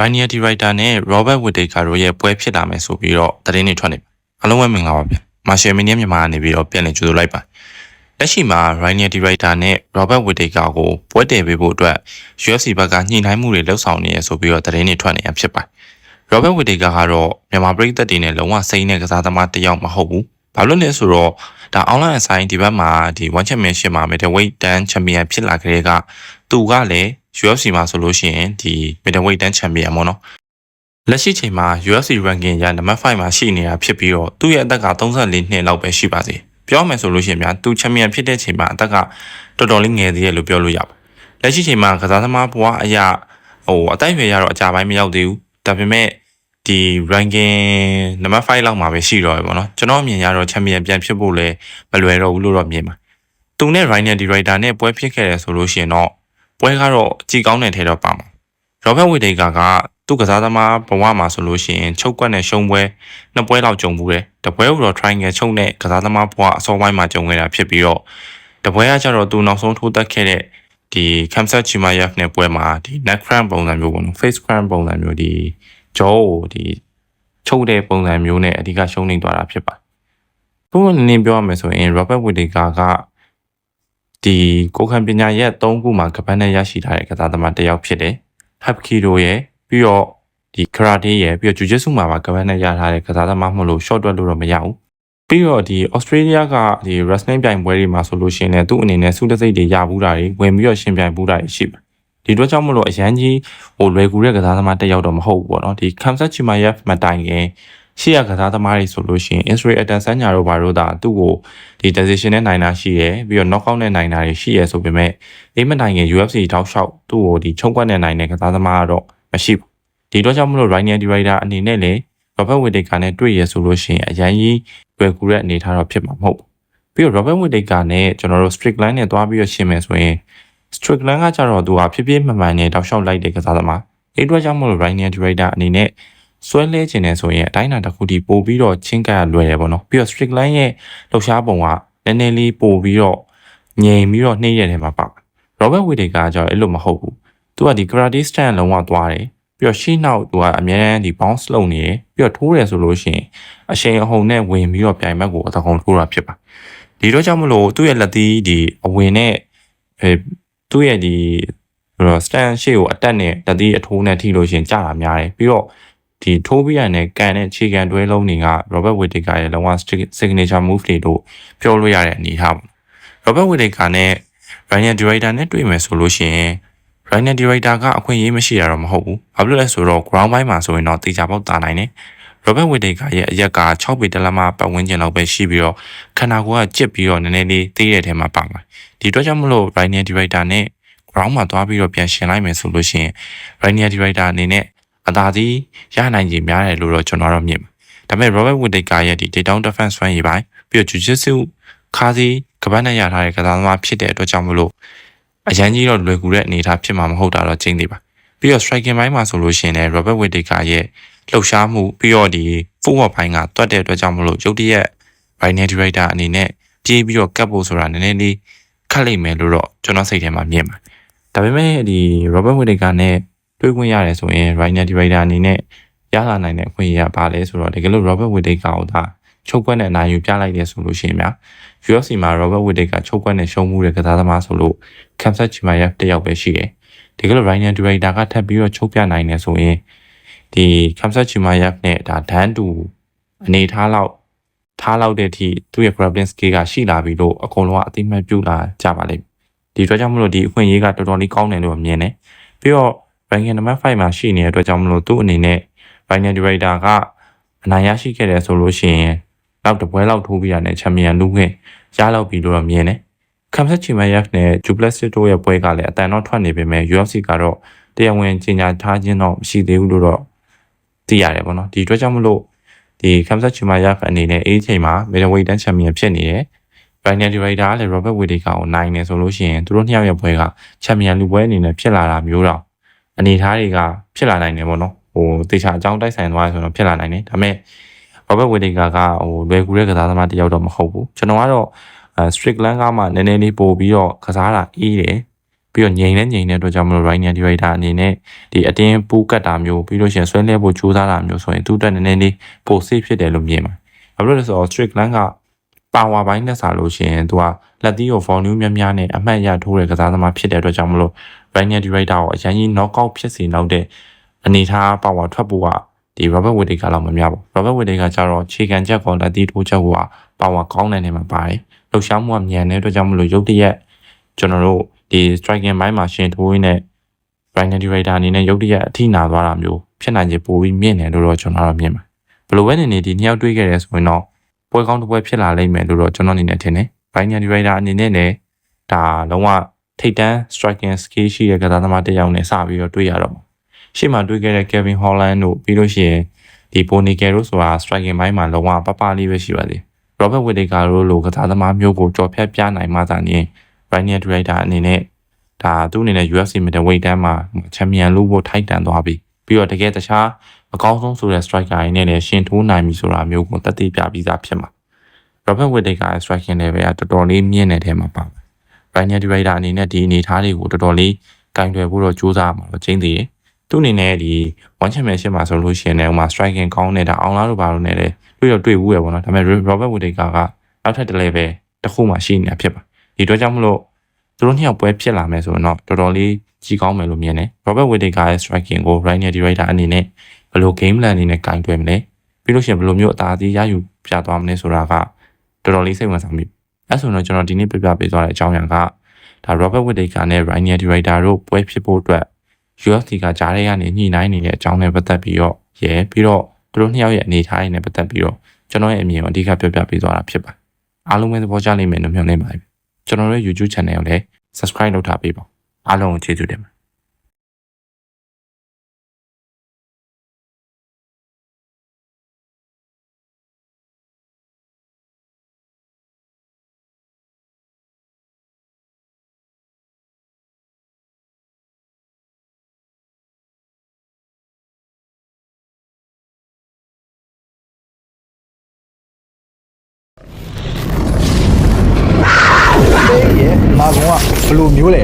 Rainier De Ruyter နဲ့ Robert Whittaker တို့ရဲ့ပွဲဖြစ်လာမယ်ဆိုပြီးတော့သတင်းတွေထွက်နေပါအားလုံးပဲမင်္ဂလာပါဗျ။ Marshall Mania မြန်မာကနေပြီးတော့ပြန်လည်ကြိုဆိုလိုက်ပါလက်ရှိမှာ Rainier De Ruyter နဲ့ Robert Whittaker ကိုပွဲတည်ပေးဖို့အတွက် UFC ဘက်ကညှိနှိုင်းမှုတွေလှုပ်ဆောင်နေရဆိုပြီးတော့သတင်းတွေထွက်နေတာဖြစ်ပါတယ်။ Robert Whittaker ကတော့မြန်မာပြည်သက်တွေနဲ့လုံးဝစိမ့်တဲ့ကစားသမားတစ်ယောက်မဟုတ်ဘူး။ဘာလို့လဲဆိုတော့ဒါ online အဆိုင်ဒီဘက်မှာဒီ One Championship မှာ Middleweight တန်း Champion ဖြစ်လာကြတဲ့ကသူကလည်း UFC မှာဆိုလို့ရှိရင်ဒီ Middleweight တန်း Champion ပေါ့နော်။လက်ရှိချိန်မှာ UFC ranking ရနံပါတ်5မှာရှိနေတာဖြစ်ပြီးတော့သူ့ရဲ့အသက်က34နှစ်လောက်ပဲရှိပါသေးတယ်။ပြောမယ်ဆိုလို့ရှိရင်များသူ Champion ဖြစ်တဲ့ချိန်မှာအသက်ကတော်တော်လေးငယ်သေးတယ်လို့ပြောလို့ရပါတယ်။လက်ရှိချိန်မှာကစားသမားဘဝအရာဟိုအတိုင်းအရွယ်ရတော့အကြပိုင်းမရောက်သေးဘူး။ဒါပေမဲ့ဒီ ranking နံပါတ်5လောက်မှာပဲရှိတော့ရပေါ့နော်ကျွန်တော်အမြင်ရတော့ champion ပြန်ဖြစ်ဖို့လည်းမလွယ်တော့ဘူးလို့တော့မြင်ပါသူနဲ့ Rainer De Ruyter နဲ့ပွဲဖြစ်ခဲ့တယ်ဆိုလို့ရှိရင်တော့ ပွဲကတော့ကြည်ကောင်းတဲ့ထဲတော့ပါမှာ Robert Whittaker ကသူ့ကစားသမားဘဝမှာဆိုလို့ရှိရင်ချုပ်ကွက်နဲ့ရှုံးပွဲနှစ်ပွဲလောက်ကြုံဘူးတယ်တပွဲကတော့ triangle ချုပ်နဲ့ကစားသမားဘဝအစောပိုင်းမှာကြုံခဲ့တာဖြစ်ပြီးတော့တပွဲကကျတော့သူနောက်ဆုံးထိုးတက်ခဲ့တဲ့ဒီ Kamsat Chimaev နဲ့ပွဲမှာဒီ neck cramp ပုံစံမျိုးပေါ့နော် face cramp ပုံစံမျိုးဒီကြောကိုဒီချုပ်တဲ့ပုံစံမျိုးနဲ့အဓိကရှုံးနေသွားတာဖြစ်ပါတယ်။ဘုံအနေနဲ့ပြောရမယ်ဆိုရင် Robert Whittaker က ဒီကိုခံပညာရဲ့၃ခုမှာကပတ်နဲ့ရရှိထားတဲ့ကစားသမားတစ်ယောက်ဖြစ်တယ်။ Hapkido ရဲ့ပြီးတော့ဒီ Karate ရဲ့ပြီးတော့ Jiu-Jitsu မှာပါကပတ်နဲ့ရထားတဲ့ကစားသမားမဟုတ်လို့ short တွက်လို့တော့မရဘူး။ပြီးတော့ဒီ Australia ကဒီ wrestling ပြိုင်ပွဲတွေမှာဆိုလို့ရှိရင်လည်းသူ့အနေနဲ့စုတစိတ်တွေရဘူးတာတွေဝင်ပြီးတော့ရှင်ပြိုင်ဘူးတာတွေရှိပါတယ်ဒီအတွက်ကြောင့်မလို့အရန်ကြီးဟိုလွယ်ကူတဲ့ကစားသမားတစ်ယောက်တော့မဟုတ်ဘူးပေါ့နော်ဒီ Kamsat Chimaev မတိုင်ခင် ရှေ့ရကစားသမားတွေဆိုလို့ရှိရင် Israel Adesanya တို့ဘာလို့ဒါသူ့ကိုဒီ decision နဲ့နိုင်တာရှိရယ်ပြီးတော့ knockout နဲ့နိုင်တာတွေရှိရယ်ဆိုပေမဲ့ဒီမတိုင်ခင် UFC တောက်လျှောက်သူ့ကိုဒီချုံကွက်နဲ့နိုင်တဲ့ကစားသမားကတော့မရှိဘူးဒီတော့ကြောင့်မလို့ Rainier De Ruyter အနေနဲ့လည်း Robert Whittaker နဲ့တွေ့ရဆိုလို့ရှိရင်အရန်ကြီးလွယ်ကူတဲ့အနေအထားတော့ဖြစ်မှာမဟုတ်ဘူးပြီးတော့ Robert Whittaker နဲ့ကျွန်တော်တို့ strict line နဲ့သွားပြီးတော့ရှင်းမယ်ဆိုရင် Strickland ကကြတော့သူဟာဖြည်းဖြည်းမှန်မှန်နဲ့တောက်လျှောက်လိုက်တဲ့ကစားသမားအဲ့အတွက်ကြောင့်မလို့ Rainier Director အနေနဲ့ ဆွဲလဲခြင်းနေဆိုရင်အတိုင်းအတာတစ်ခုတည်းပို့ပြီးတော့ချင်းကပ်လွယ်တယ်ပေါ့နော်ပြီးတော့ Strickland ရဲ့လှုပ်ရှားပုံကနည်းနည်းလေးပို့ပြီးတော့ငြိမ်ပြီးတော့နှိမ့်ရတဲ့မှာပါ Robert Whittaker ကကြတော့အဲ့လိုမဟုတ်ဘူးသူကဒီ karate stand လုံးဝသွားတယ်ပြီးတော့ရှေ့နောက်သူကအများအားဒီ bounce လုပ်နေတယ်ပြီးတော့ထိုးတယ်ဆိုလို့ရှိရင်အရှိန်အဟုန်နဲ့ဝင်ပြီးတော့ပြိုင်ဘက်ကိုအတကုံထိုးတာဖြစ်ပါဒီတော့ကြောင့်မလို့သူ့ရဲ့လက်သီးဒီအဝင်နဲ့အဲသူ့ရဲ့ဒီဆိုတော့ stand ရှေ့ကိုအတက်နဲ့တတိအထိုးနဲ့ထိလို့ရှင်ကြာတာများတယ်ပြီးတော့ ဒီထိုးပြရတဲ့ကန်တဲ့ခြေကန်တွဲလုံးတွေက Robert Whittaker ရဲ့လုံးဝ signature move တွေလို့ပြောလို့ရတဲ့အနေအထားပေါ့ Robert Whittaker နဲ့ Ryan Director နဲ့တွေ့မယ်ဆိုလို့ရှိရင် Ryan Director ကအခွင့်အရေးမရှိရတော့မဟုတ်ဘူး။ဘာလို့လဲဆိုတော့ ground ဘိုင်းမှာဆိုရင်တော့တေချာပေါက်တာနိုင်တယ်။ Robert Whittaker ရဲ့အရက်က6ပေတလက်မပတ်ဝန်းကျင်လောက်ပဲရှိပြီးတော့ခန္ဓာကိုယ်ကကြစ်ပြီးတော့နည်းနည်းလေးသေးတဲ့ထဲမှာပါမှာ။ဒီအတွက်ကြောင့်မလို့ Ryan Director နဲ့ ground မှာသွားပြီးတော့ပြန်ရှင်လိုက်မယ်ဆိုလို့ရှိရင် Rainier Director အနေနဲ့ အသာစီးရနိုင်ကြီးများတယ်လို့တော့ကျွန်တော်တော့မြင်ပါတယ်။ဒါပေမဲ့ Robert Whittaker ရဲ့ဒီ Takedown Defense စွမ်းရည်ပိုင်းပြီးတော့ Jiu-Jitsu ခါစီကပတ်နဲ့ရထားတဲ့ကစားသမားဖြစ်တဲ့အတွက်ကြောင့်မလို့အရန်ကြီးတော့လွယ်ကူတဲ့အနေအထားဖြစ်မှာမဟုတ်တာတော့ကျင်းသေးပါ။ပြီးတော့ striking ပိုင်းမှာဆိုလို့ရှိရင်လည်း Robert Whittaker ရဲ့လှုပ်ရှားမှုပြီးတော့ဒီ forward ဘိုင်းကတွတ်တဲ့အတွက်ကြောင့်မလို့ရုတ်တရက် Rainier Director အနေနဲ့ပြေးပြီးတော့ကတ်ဖို့ဆိုတာနည်းနည်းလေးခက်လိမ့်မယ်လို့တော့ကျွန်တော်စိတ်ထဲမှာမြင်ပါတယ်ဒါပေမဲ့ဒီ Robert Whittaker နဲ့ တွေ့ခွင့်ရတယ်ဆိုရင် Rainer Director အနေနဲ့ရလာနိုင်တဲ့အခွင့်အရေးကဘာလဲဆိုတော့တကယ်လို့ Robert Whittaker ကိုဒါချုပ်ကွက်နဲ့အနိုင်ယူပြလိုက်တယ်ဆိုလို့ရှိရင်များ UFC မှာ Robert Whittaker ချုပ်ကွက်နဲ့ရှုံးမှုတဲ့ကစားသမားဆိုလို့ Kamsat Chimaev တယောက်ပဲရှိတယ်တကယ်လို့ Rainer Director ကထပ်ပြီးတော့ချုပ်ပြနိုင်တယ်ဆိုရင်ဒီ Kamsat Chimaev နဲ့ဒါဒန်းတူအနေထားလောက်ထားလောက်တဲ့အထိသူ့ရဲ့ grappling skill ကရှိလာပြီလို့အကုန်လုံးကအသိမှတ်ပြုလာကြပါလိမ့်မယ်ဒီအတွက်ကြောင့်မလို့ဒီအခွင့်အရေးကတော်တော်လေးကောင်းတယ်လို့မြင်တယ်ပြီးတော့ ranking number 5မှာရှိနေတဲ့အတွက်ကြောင့်မလို့သူ့အနေနဲ့ Rainier Director ကအနိုင်ရရှိခဲ့တယ်ဆိုလို့ရှိရင်နောက်တစ်ပွဲလောက်ထိုးပြီးရတဲ့ချန်ပီယံလူခွင့်ရလောက်ပြီလို့တော့မြင်တယ်။ Kamsat Chimaev နဲ့ Duplessis တို့ရဲ့ပွဲကလည်းအတန်တော့ထွက်နေပေမဲ့ UFC ကတော့တရားဝင်ကြေညာထားခြင်းတော့မရှိသေးဘူးလို့တော့သိရတယ်ပေါ့နော်။ဒီအတွက်ကြောင့်မလို့ဒီ Kamsat Chimaev အနေနဲ့အေးချိန်မှာ middleweight တန်းချန်ပီယံဖြစ်နေတယ်။ Rainier Director ကလည်း Robert Whittaker ကိုနိုင်နေဆိုလို့ရှိရင်သူတို့နှစ်ယောက်ရဲ့ပွဲကချန်ပီယံလူပွဲအနေနဲ့ဖြစ်လာတာမျိုးတော့ အနေအထားတွေကဖြစ်လာနိုင်တယ်ပေါ့နော်ဟိုတေချာအကြောင်းတိုက်ဆိုင်သွားရဆိုတော့ဖြစ်လာနိုင်တယ်ဒါပေမဲ့ Robert Whittaker ကဟိုလွယ်ကူတဲ့ကစားသမားတစ်ယောက်တော့မဟုတ်ဘူးကျွန်တော်ကတော့ Strickland ကမှနည်းနည်းလေးပို့ပြီးတော့ကစားတာအေးတယ်ပြီးတော့ငြိမ်နဲ့ငြိမ်တဲ့အတွက်ကြောင့်မလို့ right hand divider အနေနဲ့ဒီအတင်းပူးကတ်တာမျိုးပြီးလို့ရှိရင်ဆွဲလဲဖို့ကြိုးစားတာမျိုးဆိုရင်သူ့အတွက်နည်းနည်းလေးပို safe ဖြစ်တယ်လို့မြင်ပါတယ်ဘာဖြစ်လို့လဲဆိုတော့ Strickland က power ဘိုင်းနဲ့စားလို့ရှိရင်သူကလက်သီးကို volume များများနဲ့အမှတ်ရထိုးတဲ့ကစားသမားဖြစ်တဲ့အတွက်ကြောင့်မလို့ right hand divider ကိုအရင်ကြီး knockout ဖြစ်စေနောက်တဲ့အနေထား power ထွက်ဖို့ကဒီ Robert Whittaker လောက်မများဘူး Robert Whittaker ကျတော့ခြေခံချက်ကောလက်သီးထိုးချက်ကိုက power ကောင်းတဲ့နေမှာပါတယ်လှုပ်ရှားမှုကမြန်တဲ့အတွက်ကြောင့်မလို့ရုပ်တရက်ကျွန်တော်တို့ဒီ striking ဘိုင်းမှာရှင်ထိုးရင်းနဲ့ right hand divider အနေနဲ့ရုပ်တရက်အထိနာသွားတာမျိုးဖြစ်နိုင်ခြေပိုပြီးမြင့်တယ်လို့တော့ကျွန်တော်တော့မြင်ပါတယ်ဘယ်လိုပဲနေနေဒီနှစ်ယောက်တွေးခဲ့ရဲဆိုရင်တော့ ပွဲကောင်းတစ်ပွဲဖြစ်လာလိမ့်မယ်လို့တော့ကျွန်တော်အနေနဲ့ထင်တယ် right hand divider အနေနဲ့လည်းဒါလုံးဝထိတ်တန်း striking skill ရှိတဲ့ကစားသမားတစ်ယောက်နဲ့စပြီးတော့တွေးရတော့မှာရှေ့မှာတွေးခဲ့တဲ့ Kevin Holland တို့ပြီးလို့ရှိရင်ဒီ Bonikel တို့ဆိုတာ striking ဘိုင်းမှာလုံးဝပပလေးပဲရှိပါသေး Robert Whittaker တို့လိုကစားသမားမျိုးကိုကြော်ဖြတ်ပြနိုင်မှသာနေ right hand director အနေနဲ့ဒါသူ့အနေနဲ့ UFC middleweight တန်းမှာချန်ပီယံလို့ဖို့ထိုက်တန်သွားပြီပြီးတော့တကယ်တခြား အကောင်းဆုံးဆိုတဲ့ striker တွေနဲ့လည်းရှင်ထိုးနိုင်ပြီဆိုတာမျိုးကိုတက်တည်ပြပြီးသားဖြစ်မှာ Robert Whittaker ရဲ့ striking level ကတော်တော်လေးမြင့်တဲ့ထဲမှာပါပဲ right hand director အနေနဲ့ဒီအနေအထားတွေကိုတော်တော်လေးကင်တွယ်ဖို့တော့ကြိုးစားမှာတော့ကျင်းသေးတယ်သူ့အနေနဲ့ဒီ one championship မှာဆိုလို့ရှိရင်လည်းဟိုမှာ striking ကောင်းနေတာအောင်လားတို့ဘာလို့လဲတွေ့တော့တွေ့ဘူးရပေါ့နော်ဒါပေမဲ့ Robert Whittaker ကနောက်ထပ်တစ် level တစ်ခုမှရှိနေတာဖြစ်ပါဒီအတွက်ကြောင့်မလို့သူတို့နှစ်ယောက်ပွဲဖြစ်လာမယ်ဆိုရင်တော့တော်တော်လေးကြီးကောင်းမယ်လို့မြင်တယ် Robert Whittaker ရဲ့ striking ကို right hand director အနေနဲ့ ဘယ်လို game plan အနေနဲ့ကင်တွယ်မလဲပြီးလို့ရှိရင်ဘယ်လိုမျိုးအသာအသီးရယူပြသွားမလဲဆိုတာကတော်တော်လေးစိတ်ဝင်စားမိအဲဆိုတော့ကျွန်တော်ဒီနေ့ပြပြပေးသွားတဲ့အကြောင်းအရာကဒါ Robert Whittaker နဲ့ right hand director တို့ပွဲဖြစ်ဖို့အတွက် UFC ကကြားထဲကနေညှိနှိုင်းနေတဲ့အကြောင်းနဲ့ပတ်သက်ပြီးတော့ရဲပြီးတော့သူတို့နှစ်ယောက်ရဲ့အနေအထားတွေနဲ့ပတ်သက်ပြီးတော့ကျွန်တော်ရဲ့အမြင်ကိုအဓိကပြောပြပေးသွားတာဖြစ်ပါတယ်အားလုံးပဲသဘောကျလိမ့်မယ်လို့မျှော်လင့်ပါတယ်ကျွန်တော်ရဲ့ YouTube channel ကိုလည်း subscribe လုပ်ထားပေးပါအားလုံးကိုကျေးဇူးတင်ပါ မာကုံကဘယ်လိုမျိုးလဲ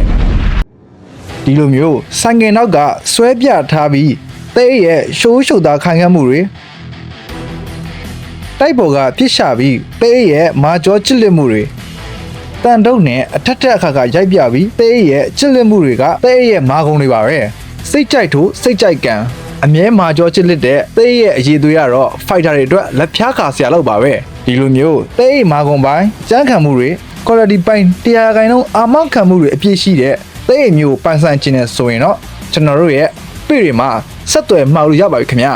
ဒီလိုမျိုးဆိုင်ငယ်နောက်ကဆွဲပြထားပြီးတဲ့ရဲ့ရှိုးရှုပ်သားခိုင်ခံ့မှုတွေတိုက်ပေါ်ကပြစ်ရှာပြီးတဲ့ရဲ့မာကြောချစ်လက်မှုတွေတန်တုံနဲ့အထက်ထက်အခါခါရိုက်ပြပြီးတဲ့ရဲ့ချစ်လက်မှုတွေကတဲ့ရဲ့မာကုံတွေပါပဲစိတ်ကြိုက်ထို့စိတ်ကြိုက်ကံအမြဲမာကြောချစ်လက်တဲ့တဲ့ရဲ့အရေးသွေးကတော့ဖိုက်တာတွေအတွက်လက်ဖြားခါဆရာလောက်ပါပဲဒီလိုမျိုးတဲ့ရဲ့မာကုံပိုင်းစမ်းခံမှုတွေ quality ပိုင်းတရားခိုင်နှုန်းအာမခံမှုတွေအပြည့်ရှိတဲ့တဲ့အိမ်မျိုးပိုင်ဆိုင်ခြင်းနဲ့ဆိုရင်တော့ကျွန်တော်တို့ရဲ့ပြည်တွေမှာဆက်သွယ်မှာလို့ရပါပြီခင်ဗျာ